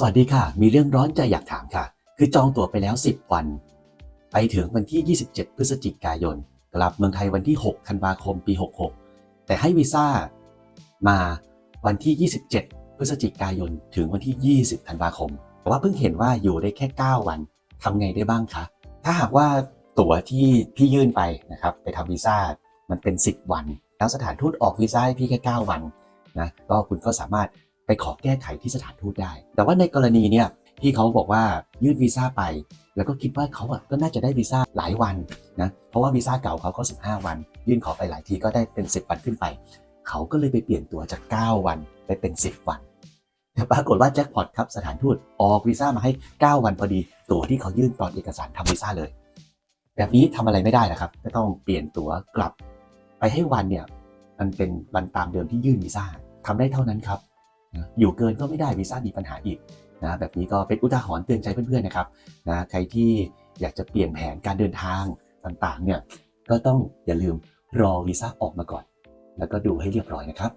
สวัสดีค่ะ มีเรื่องร้อนใจอยากถามค่ะ คือจองตั๋วไปแล้ว 10 วัน ไปถึงวันที่ 27 พฤศจิกายน กลับเมืองไทยวันที่ 6 ธันวาคม ปี 66 แต่ให้วีซ่ามาวันที่ 27 พฤศจิกายน ถึงวันที่ 20 ธันวาคม แต่ว่าเพิ่งเห็นว่าอยู่ได้แค่ 9 วันทำไงได้บ้างคะ ถ้าหากว่าตั๋วที่พี่ยื่นไปนะครับ ไปทำวีซ่า มันเป็น 10 วัน แล้วสถานทูตออกวีซ่าให้พี่แค่ 9 วันนะ ก็คุณก็สามารถ ไปขอแก้ไขที่สถานทูตได้ แต่ว่าในกรณีเนี่ยพี่เขาบอกว่ายื่นวีซ่าไป แล้วก็คิดว่าเขาอะก็น่าจะได้วีซ่าหลายวันนะเพราะว่าวีซ่าเก่าเขาก็ 15 วัน ยื่นขอไปหลายทีก็ได้เป็น 10 วันขึ้นไป เขาก็เลยไปเปลี่ยนตัวจาก 9 วันไปเป็น 10 วันแต่ปรากฏว่าแจ็คพอตครับสถานทูตออกวีซ่ามาให้ 9 วันพอดี ตัวที่เขายื่นตอนเอกสารทำวีซ่าเลย แบบนี้ทำอะไรไม่ได้นะครับก็ต้องเปลี่ยนตัวกลับ ไปให้วันเนี่ยมันเป็นวันตามเดิมที่ยื่นวีซ่าทำได้เท่านั้นครับ อยู่เกินก็ไม่ได้วีซ่ามีปัญหาอีกนะแบบนี้ก็เป็นอุทาหรณ์เตือนใจเพื่อนๆนะครับนะใครที่อยากจะเปลี่ยนแผนการเดินทางต่างๆเนี่ยก็ต้องอย่าลืมรอวีซ่าออกมาก่อน แล้วก็ดูให้เรียบร้อยนะครับ